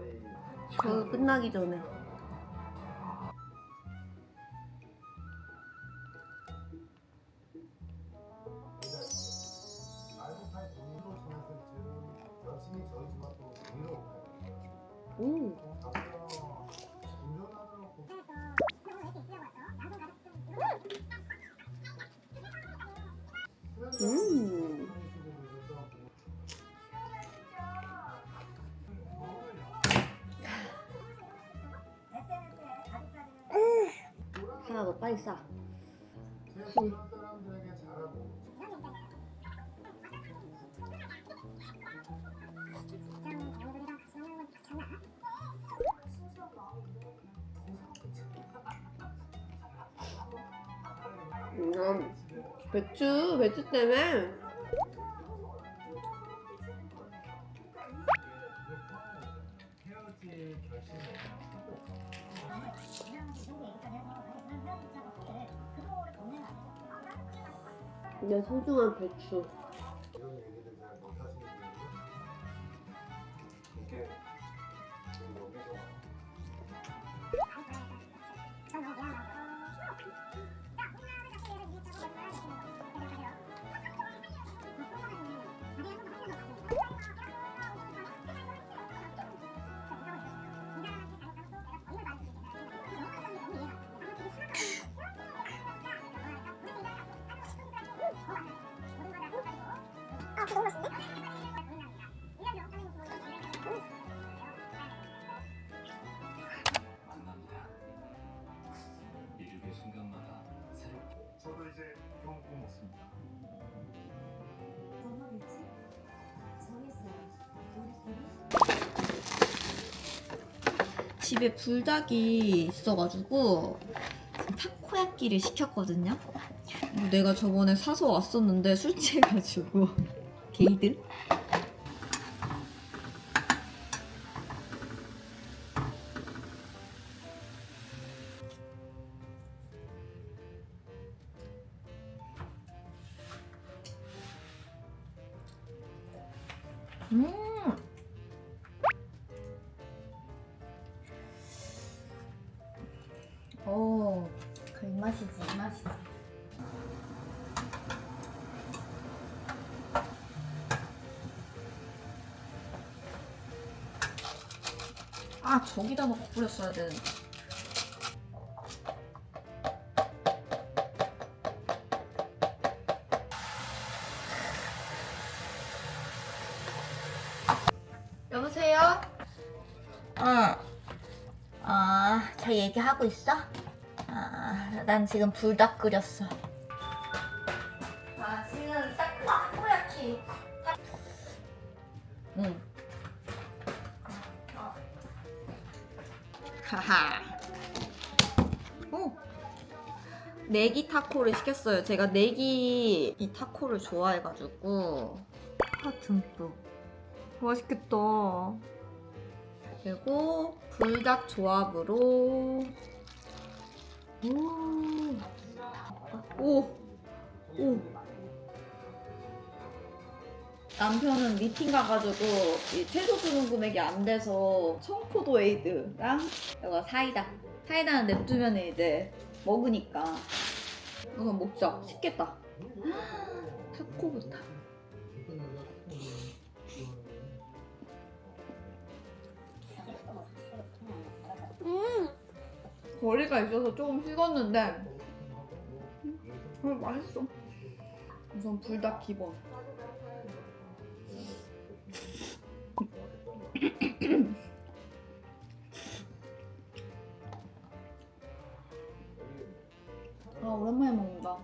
다른발이 저 끝나기 전에. 공부로 지났을 즈음 들에게 잘하고 음. 배추, 배추 때문에. 소중 집에 불닭이 있어가지고 타코야끼를 시켰거든요. 내가 저번에 사서 왔었는데 술 취해가지고 게이드. 뿌렸어야 되는데. 여보세요? 어. 아, 저 얘기하고 있어? 아, 난 지금 불닭 끓였어. 아, 지금 딱 타코야키. 하하. 오. 내기 타코를 시켰어요. 제가 내기 이 타코를 좋아해가지고 파 듬뿍. 맛있겠다. 그리고 불닭 조합으로 오. 오. 오. 남편은 미팅 가가지고 이 최소 주문 금액이 안 돼서 청포도 에이드랑 이거 사이다. 사이다는 냅두면 이제 먹으니까. 우선 먹자. 식겠다. 타코부터. 거리가 있어서 조금 식었는데 음, 맛있어. 우선 불닭 기본. 아 오랜만에 먹는다.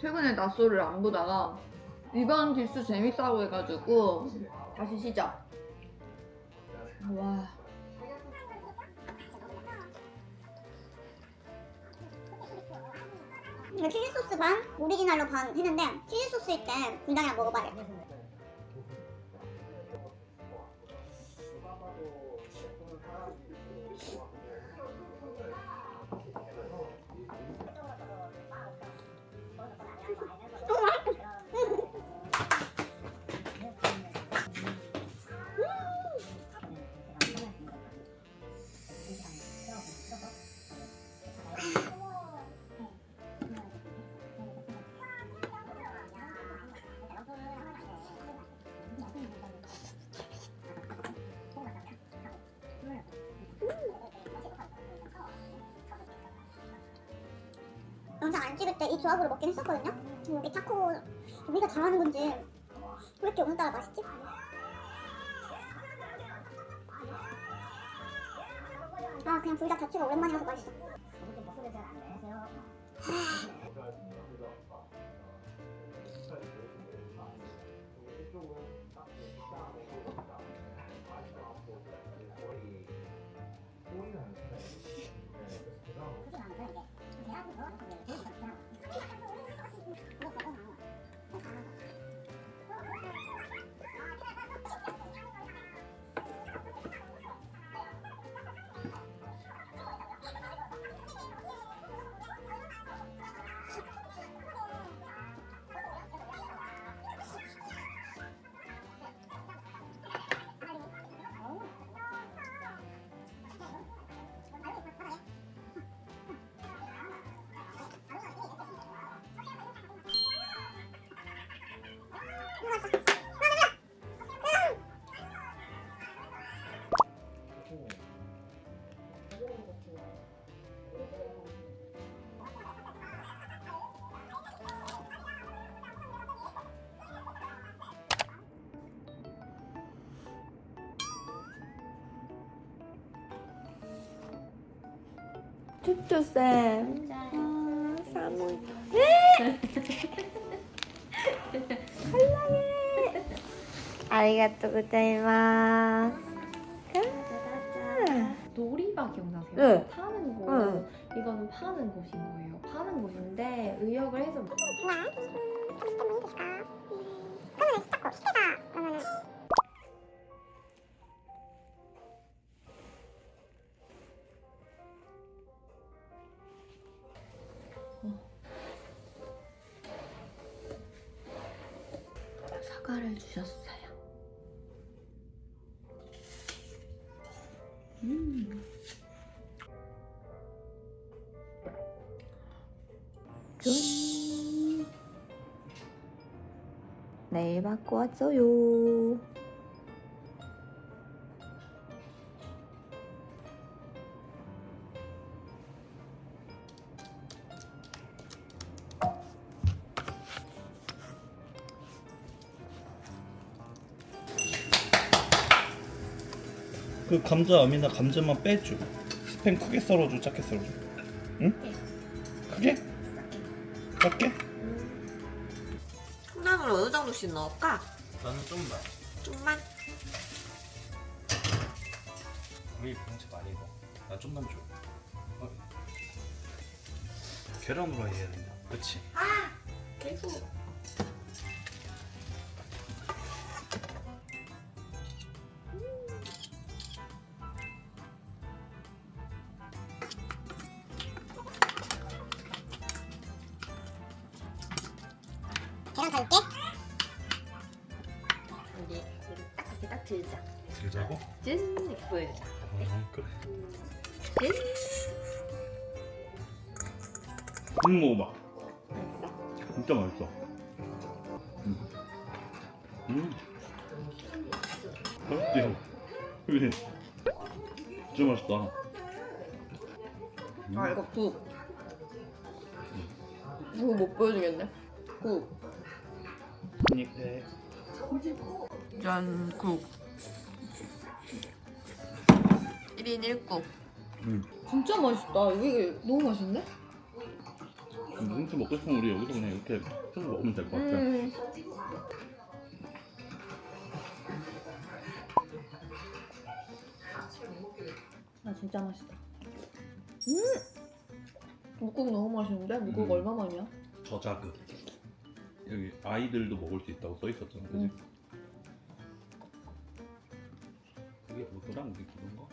최근에 낮소를 안 보다가 이번 디스 재밌다고 해가지고 다시 시작. 와. 치즈 소스 반, 오리지널로 반 했는데 치즈 소스일 때 분장이랑 먹어봐야 돼. 영 때 이 조합으로 먹긴 했었거든요. 근데 여기 타코 우리가 잘하는 건지 왜 이렇게 오늘따라 맛있지? 아 그냥 불닭 자체가 오랜만이라서 맛있어. 투투쌤. 아, 사물. 아리가또 고자이마스. 놀이바 기억나세요? 네. 파는 곳. 응. 이거는 파는 곳인 거예요. 파는 곳인데 의역을 해서 사과를 음. 짠. 내일 받고 왔어요. 감자 아미나 감자만 빼줘. 스팸 크게 썰어줘, 작게 썰어줘. 응? 크게? 작게? 콩나물 어느 정도씩 넣을까? 나는 좀만. 좀만. 우리 병채 많이 넣어. 나 좀만 줘. 어. 계란으로 해야 된다. 그렇지? 개구. 그래. 짠. 음 먹어봐. 맛있어? 진짜 맛있어. 음. 음. 맛있지? 그래. 진짜 맛있다. 음. 아 이거 국. 이거 못 보여주겠네. 국. 한입해. 짠 국. 1인 1국. 음. 진짜 맛있다. 이게 너무 맛있네? 무슨 먹고 싶으면 우리 여기서 그냥 이렇게 해서 먹으면 될 것 같아. 음. 아 진짜 맛있다. 묵국 너무 맛있는데? 묵국 음. 얼마만이야? 저자극. 여기 아이들도 먹을 수 있다고 써 있었잖아, 그지? 그게 뭐더라, 우리 기본 거?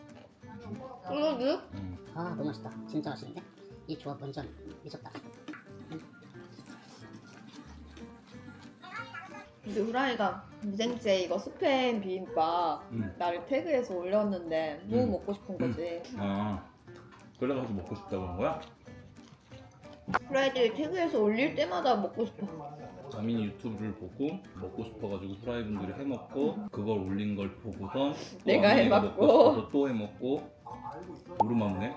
응. 아 너무 맛있다 진짜 맛있는데 이 조합 완전 미쳤다 근데 후라이가 미생제 이거 스팸 비빔밥 응. 나를 태그해서 올렸는데 너무 음. 먹고 싶은 거지. 아, 그래가지고 먹고 싶다고 한 거야? 후라이들 태그해서 올릴 때마다 먹고 싶어. 자민이 유튜브를 보고 먹고 싶어가지고 후라이 분들이 해먹고 그걸 올린 걸 보고서 또 내가 아민이가 해먹고. 먹고 싶어서 또 해먹고 오르막네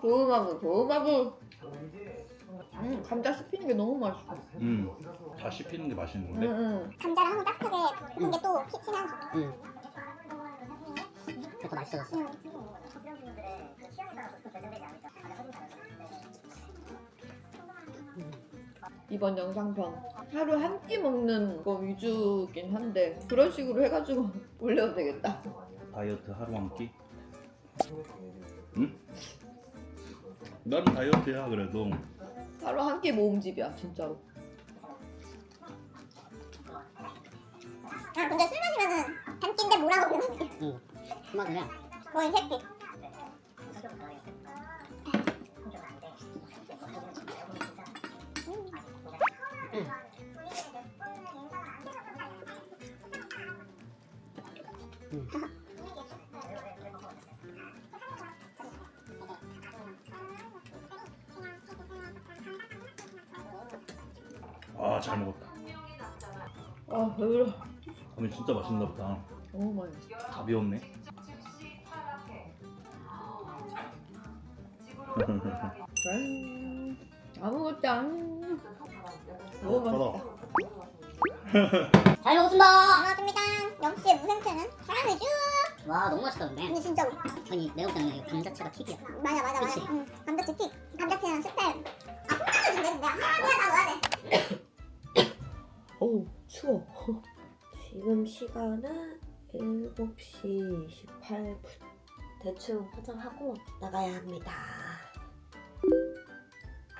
도우마부 도우마부. 음 감자 씹히는 게 너무 맛있어. 음, 다 씹히는 게 맛있는데 응응. 감자를 한번 따뜻하게 볶은 게또 피치면서. 응 그래서 맛있어졌어 응. 이번 영상편 하루 한 끼 먹는 거 위주긴 한데 그런 식으로 해가지고 올려도 되겠다. 다이어트 하루 한 끼? 응? 난 다이어트야 그래도 하루 한 끼 모음집이야 진짜로. 아 근데 술 마시면은 한 끼인데 뭐라고 그러면 응 그만해 거의 세 끼. 아 잘 먹었다 아 배불러. 라면 진짜 맛있나 보다 너무 맛있어. 다 비웠네 짠. 아무것도 안. 너무 맛있다. 잘 먹었습니다 반갑습니다. 역시 무생채는 사랑해줘. 와 너무 맛있다 근데 근데 진짜로. 아니 매운탕은 이 감자채가 킥이야 맞아 맞아 맞아. 그치? 응. 감자튀 튀. 감자튀는 스팸. 시간은 7시 28분 대충 화장하고 나가야 합니다.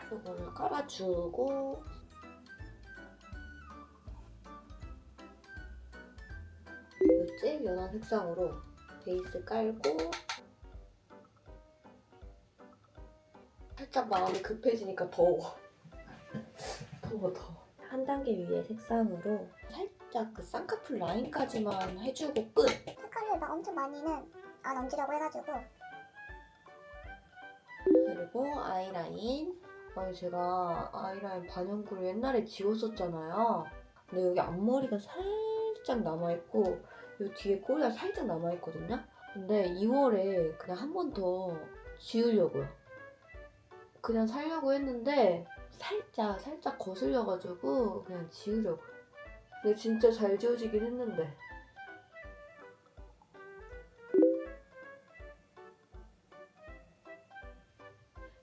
이거를 깔아주고 뭐지? 연한 색상으로 베이스 깔고 살짝 마음이 급해지니까 더워. 더워 더워. 한 단계 위에 색상으로 살짝 그 쌍꺼풀 라인까지만 해주고 끝. 색깔을 막 엄청 많이는 안 얹으려고 해가지고. 그리고 아이라인. 아니 제가 아이라인 반영구를 옛날에 지웠었잖아요. 근데 여기 앞머리가 살짝 남아있고 이 뒤에 꼬리가 살짝 남아있거든요? 근데 2월에 그냥 한 번 더 지우려고요. 그냥 살려고 했는데 살짝 살짝 거슬려가지고 그냥 지우려고 근데 진짜 잘 지워지긴 했는데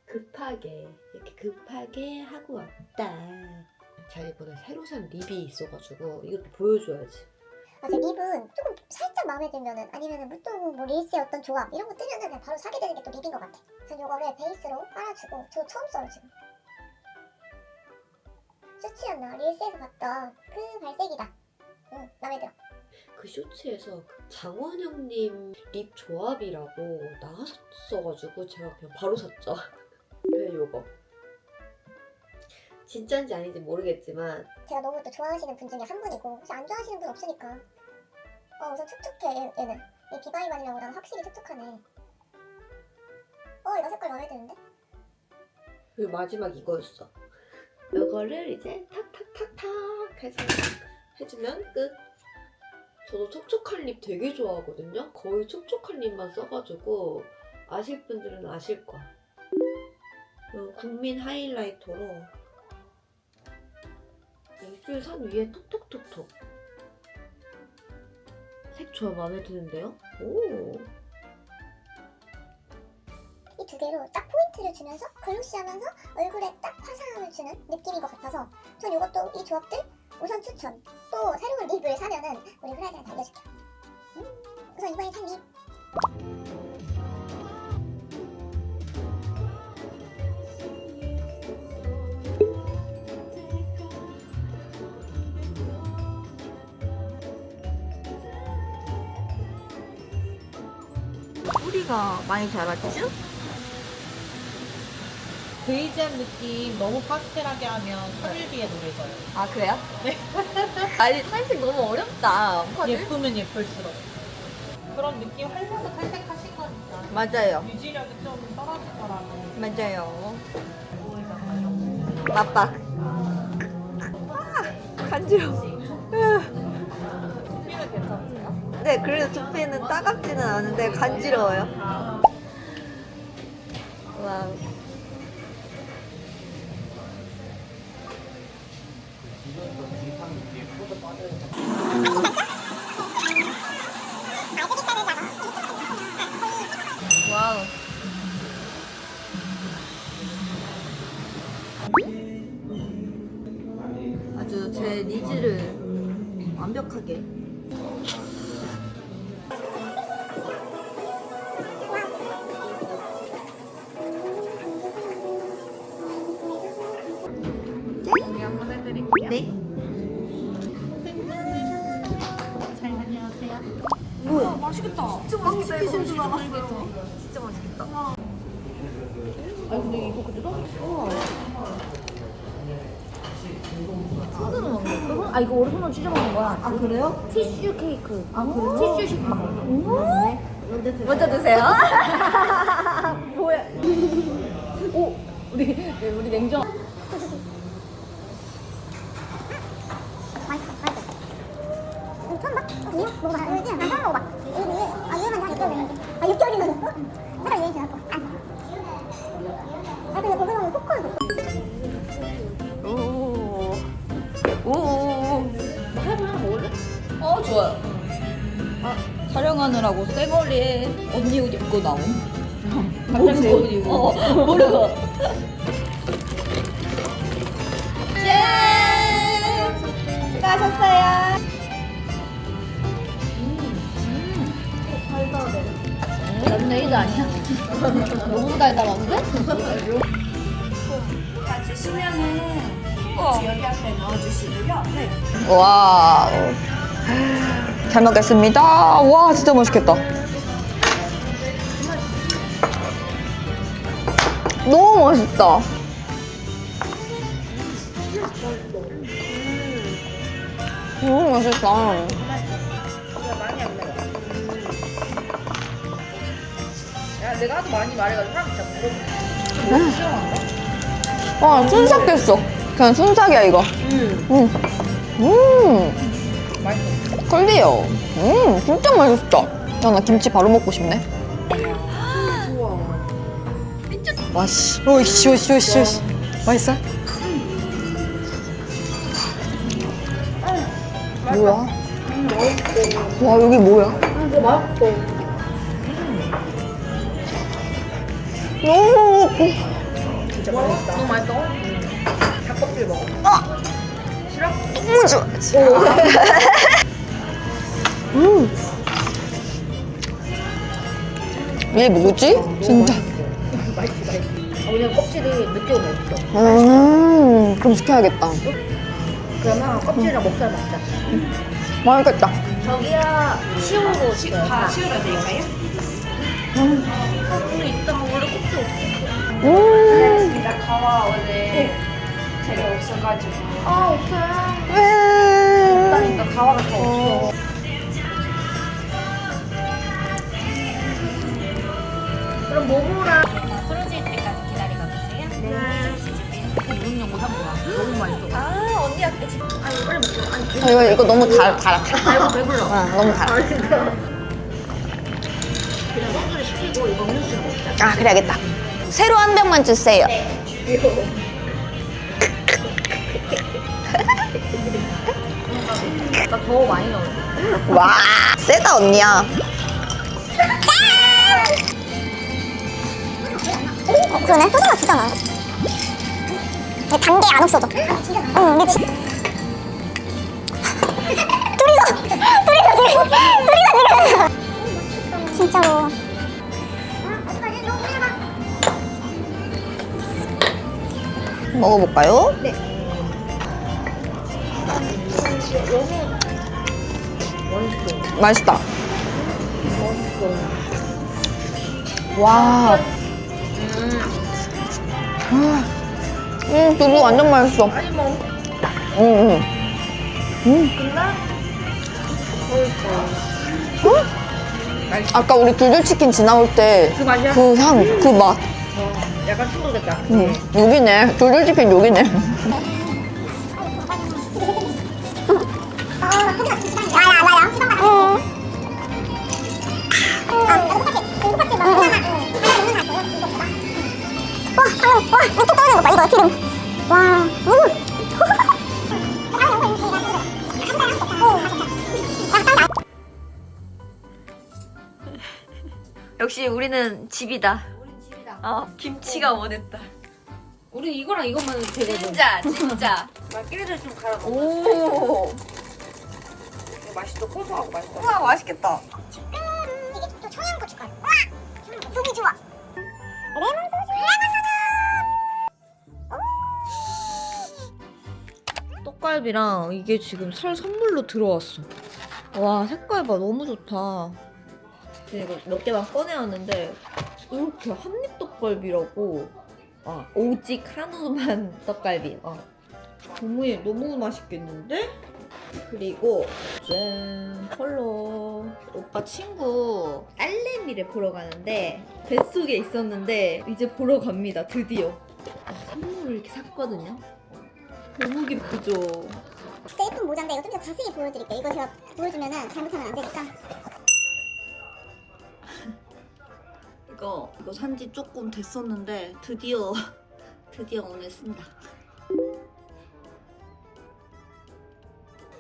급하게 이렇게 급하게 하고 왔다. 이번에 새로 산 립이 있어가지고 이것도 보여줘야지. 맞아 립은 조금 살짝 마음에 들면은 아니면은 무또 뭐 릴스의 어떤 조합 이런 거 뜨면은 그냥 바로 사게 되는 게 또 립인 것 같아. 그래서 이거를 베이스로 깔아주고 저 처음 써요 지금. 쇼츠였나 릴스에서 봤던 그 발색이다. 응 마음에 들어. 그 쇼츠에서 그 장원영님 립 조합이라고 나왔었어가지고 제가 그냥 바로 샀죠. 네, 요거. 진짜인지 아닌지 모르겠지만 제가 너무 또 좋아하시는 분 중에 한 분이고 그래서 안 좋아하시는 분 없으니까 어 우선 촉촉해 얘, 얘는 이 비바이 바닐라보다는 확실히 촉촉하네 어 이거 색깔 마음에 드는데? 그리고 마지막 이거였어. 이거를 이제 탁탁탁탁 해서 해주면 끝. 저도 촉촉한 립 되게 좋아하거든요. 거의 촉촉한 립만 써가지고 아실 분들은 아실 거야. 이 국민 하이라이터로 입술 산 위에 톡톡톡톡. 색 좋아 마음에 드는데요? 오. 이 두 개로 딱 포인트를 주면서 글로시하면서 얼굴에 딱 화사 소문을 주는 느낌인 것 같아서 전 이것도 이 조합들 우선 추천 또 새로운 립을 사면은 우리 후라이한테 알려줄게요 음, 우선 이번엔 산립 뿌리가 많이 자랐죠? 베이지한 느낌 너무 파스텔하게 하면 설비에 노래져요. 아 그래요? 네. 아니 탈색 너무 어렵다. 화들? 예쁘면 예쁠수록. 그런 느낌 하려고 탈색하신 거니까. 맞아요. 유지력이 좀 떨어지더라고요. 맞아요. 맞박. 아, 간지러워. 두피는 괜찮으세요? 네, 그래도 두피는 따갑지는 않은데 간지러워요. 와. 와우. 진짜 맛있겠다. 아니 근데 이거 그때 써? 손으로 먹는 거? 아 이거 오래 손으로 찢어 먹는 거야? 아 그래요? 티슈 케이크. 아 그래? 티슈 식빵. 먼저 드세요. 뭐야? 오 우리 우리 냉정. 좋아요. 아 촬영하느라고 쌩얼리에 언니 옷 입고 나옴. 갑자기 내 옷 입고. 어 모르고. 짠! 수고하셨어요. 런네이드 아니야? 너무 달달한데? 와. 잘 먹겠습니다. 와, 진짜 맛있겠다. 너무 맛있다. 너무 맛있다. 야 내가 하도 많이 말해가지고 사람 진짜 물어보네. 와, 순삭 됐어. 그냥 순삭이야, 이거. 음. 음. 맛있어. 클리어. 음, 진짜 맛있다. 야, 나 김치 바로 먹고 싶네. 와, 씨. 오이씨, 오이씨, 오이씨, 오이씨. 맛있어? 뭐야? 와, 여기 뭐야? 이거 맛있어. 너무 먹고. 진짜 맛있다. 너무 맛있어? 닭껍질 먹어. 너무 좋아. 음. 얘 뭐지? 진짜. 맛있어 맛있어. 아, 왜냐면 껍질이 오면 없어. 음, 그럼 시켜야겠다. 그러면 껍질이랑 목살 먹자. 맛있겠다. 저기야 시우고 다 치우려 드릴까요? 이따가 원래 껍질 없어. 음. 나 가와 원래 재료 없어가지고. 아 없어요. 왜? 그러니까 가와가 더 없어. 그럼 모모랑 풀어질 때까지 기다리고 계세요. 무슨 연고 사 먹어. 너무 맛있어. 아, 언니한테 진짜. 아니 빨리 먹자. 아니 아, 이거, 이거 너무 달, 달아. 아이고 배불러. 어, 너무 달아. 그냥 소주를 시키고 이거 음료수 먹자. 아, 그래야겠다. 새로 한 병만 주세요. 나더 많이 넣어. 와, 세다, 언니야. 어, 그러네. 소주가 주잖아. 근데 단게 안 없어져. 응, 근데 지... 둘이서! 둘이서 지금! 둘이서 지금! 진짜로. 먹어볼까요? 네. 맛있다. 와. 음, 두부 완전 맛있어. 음, 음. 음. 음? 아까 우리 두들치킨 지나올 때그 맛이야? 그 향, 그 맛. 약간 충격됐다. 응, 여기네. 두들치킨 여기네. 역시 우리는 집이다. 어, 김치가 원했다. 우리 이거랑 이것만 되거든. 진짜, 진짜. 끼리를 좀 갈아. 오, 맛있어. 고소하고 맛있어. 우와, 맛있겠다. 이게 또 청양고춧가루. 와! 속이 좋아. 레몬 소주. 레몬 소주. 떡갈비랑 이게 지금 설 선물로 들어왔어. 와, 색깔 봐. 너무 좋다. 이거 몇 개만 꺼내왔는데, 이렇게 한입 떡갈비라고. 아, 오직 한우만 떡갈비. 어. 너무, 너무 맛있겠는데? 그리고, 짠, 컬러. 오빠 친구 딸내미를 보러 가는데, 뱃속에 있었는데, 이제 보러 갑니다. 드디어. 아, 선물을 이렇게 샀거든요. 너무 기쁘죠? 진짜 예쁜 모자인데 이거 좀 더 자세히 보여드릴게요. 이거 제가 보여주면은 잘못하면 안 되니까. 이거 이거 산지 조금 됐었는데 드디어 드디어 오늘 쓴다.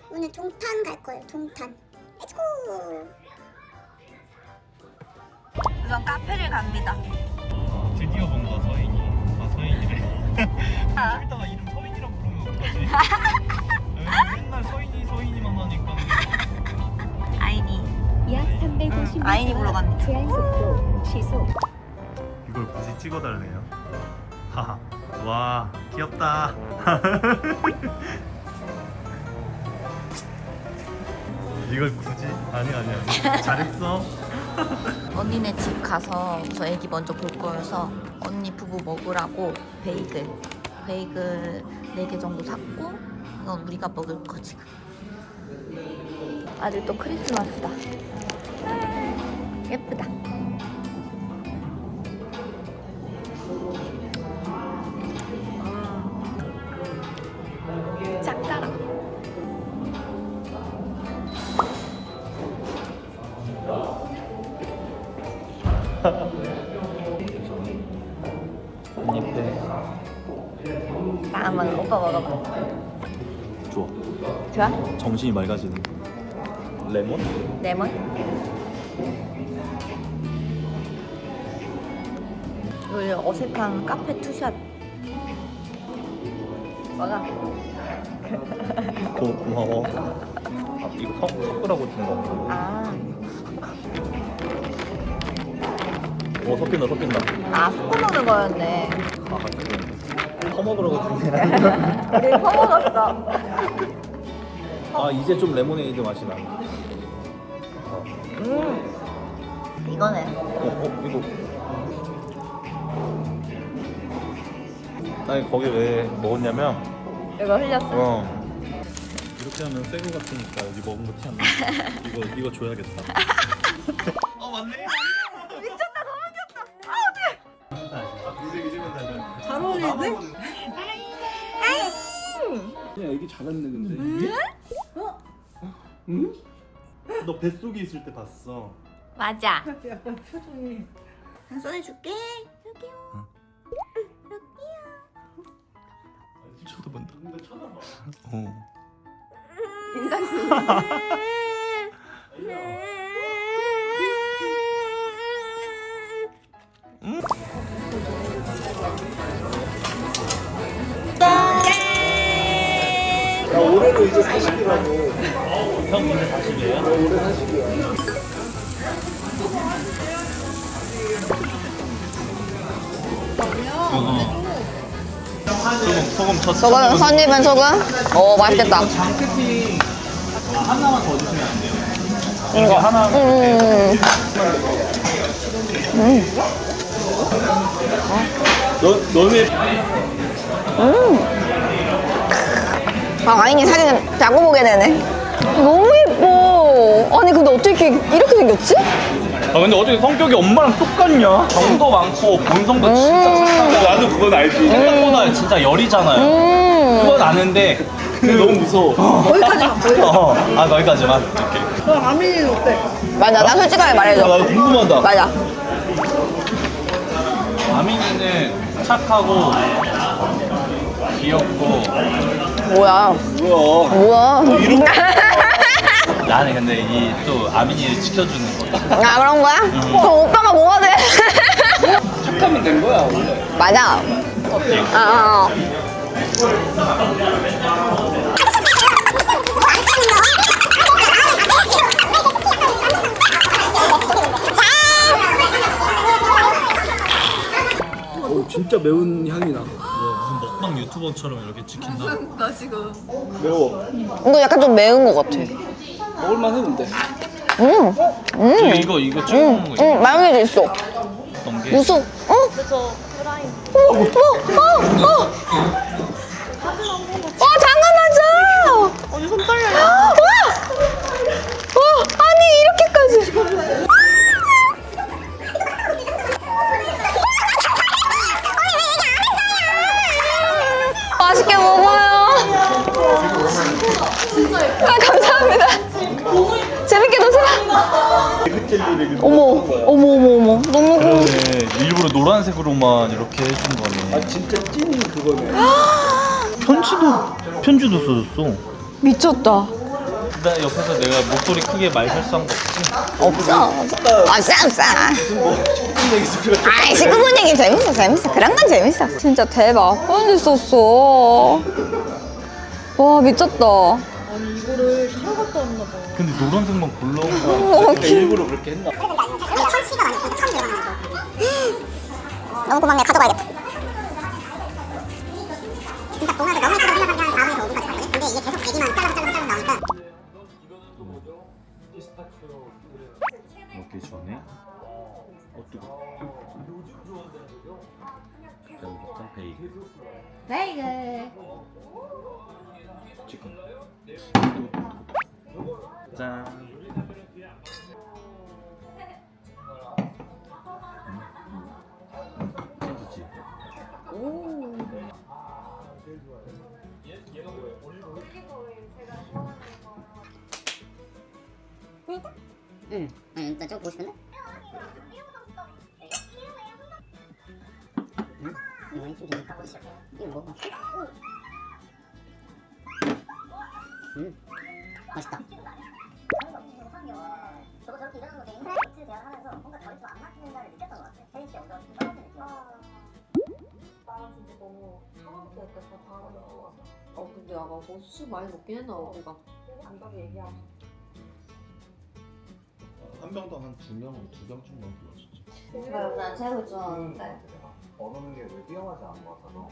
오늘 동탄 갈 거예요. 동탄. 렛츠고. 우선 카페를 갑니다. 드디어 본다 서인이. 아 서인이래. 좀 이따가 이름 에, 맨날 서인이 서인이만 하니까. 아이니. 약 350m 아이니 보러 갑니다. 제한 속도 시속 이걸 굳이 찍어달래요. 하하. 와 귀엽다. 이걸 굳이? 아니 아니 아니. 잘했어. 언니네 집 가서 저 애기 먼저 볼 거여서 언니 부부 먹으라고 베이글 베이글 4개 정도 샀고 이건 우리가 먹을 거 지금. 아들 또 크리스마스다. 아, 예쁘다. 정신이 맑아지는. 레몬? 레몬? 우리 어색한 카페 투샷 먹어 고, 고마워. 아, 이거 섞, 섞으라고 준 거. 아, 오 섞인다 섞인다. 아 섞어 먹는 거였네 아 그래. 퍼먹으라고. 아니라. 우리 퍼먹었어 아 이제 좀 레모네이드 맛이 나네. 어, 음 이거네 어, 어 이거. 아니 거기 왜 먹었냐면 이거 흘렸어 어. 이렇게 하면 새거 같으니까 여기 먹은 거 티 안 나. 이거 이거 줘야겠다. 어 맞네. 미쳤다 너무 귀엽다. 아 어떡해. 이제 이제면 되면. 잘 어울리는데? 야 애기 잘했네 근데. 어? 응? 너 뱃속에 있을 때 봤어. 맞아 약간 표정이. 한 써내줄게 쳐다본다. 어. 인상 쓰 올해로 이제 40이라고. 형 이제 40이에요? 올해 40이야. 소금, 소금 쳤 소금, 선입은 소금? 오, 맛있겠다. 하나만 더 주시면 안 돼요? 이거 하나. 음. 음. 너 너네 아 아이니 사진을 자꾸 보게 되네 너무 예뻐. 아니 근데 어떻게 이렇게 생겼지? 아 근데 어떻게 성격이 엄마랑 똑같냐? 정도 많고 본성도 진짜 착하고 나도 그건 알지 생각보다 진짜 열이잖아요. 음. 그건 아는데 근데 너무 무서워. 거기까지만 어, 아 거기까지만? 오케이. 맞아 나 솔직하게 말해줘. 나도 궁금하다. 맞아. 아민이는 착하고 귀엽고 뭐야? 뭐야? 뭐야? 나는 근데 이 또 아민이를 지켜주는 거. 아 그런 거야? 그럼 오빠가 뭐가 돼? 착하면 된 거야 원래? 맞아. 아, 아, 아. 어 진짜 매운 향이 나 먹방 유튜버처럼 이렇게 찍힌다? 나 지금 매워. 이거 약간 좀 매운 거 같아. 먹을만 했는데. 음, 음, 이거 이거 찍어 먹는 거 음, 마요네즈 있어. 어떤 게? 무슨? 어? 그래서 프라임. 어, 어, 어, 어. 와 장난하죠? 언니 손 떨려요? 와! 와 아니 이렇게까지 아 감사합니다. 재밌게 노세요. 어머 어머 어머 어머. 너무 고마워. 그러네 일부러 노란색으로만 이렇게 해준 거네. 아 진짜 찐 그거네. 편지도 편지도 써줬어. 미쳤다. 나 옆에서 내가 목소리 크게 말 실수한 거 없지? 없어. 없어 없어. 아이 식구 분위기 재밌어 재밌어. 그런 건 재밌어. 진짜 대박. 언제 썼어. 와 미쳤다 아니 이거를 사러 갔다 왔나 봐. 근데 노란색만 골라온 거 일부러 그렇게 했나? 너무 고맙네. 가져가야겠다. 진짜 동화를 너무 생각한 게 다음에 더 오분까지 가거든 근데 이게 계속 얘기만 잘라서 잘라서 잘라서 나오니까. 먹기 전에 어 뜨거 그다음부터 베이글. 베이글 짠 캔디지 응. 아니 일단 저거 보고 싶은데? 응? 이거 이쪽 좀 갖고 있어. 이거 먹어. 음. 맛있다. 저거 저렇게 일어나는 거 인사이트 대화하면서 뭔가 저희 좀안 맞는다를 느꼈던 것 같아요 혜린 씨 어떤 떨어지는 느낌 어 근데 아까 뭐술 많이 먹긴 했나 우리가. 한 병당 한두 명, 두 병쯤만 불렀었지. 난 새우 좋아하는데 어느 게왜 위험하지 않은 것 같아서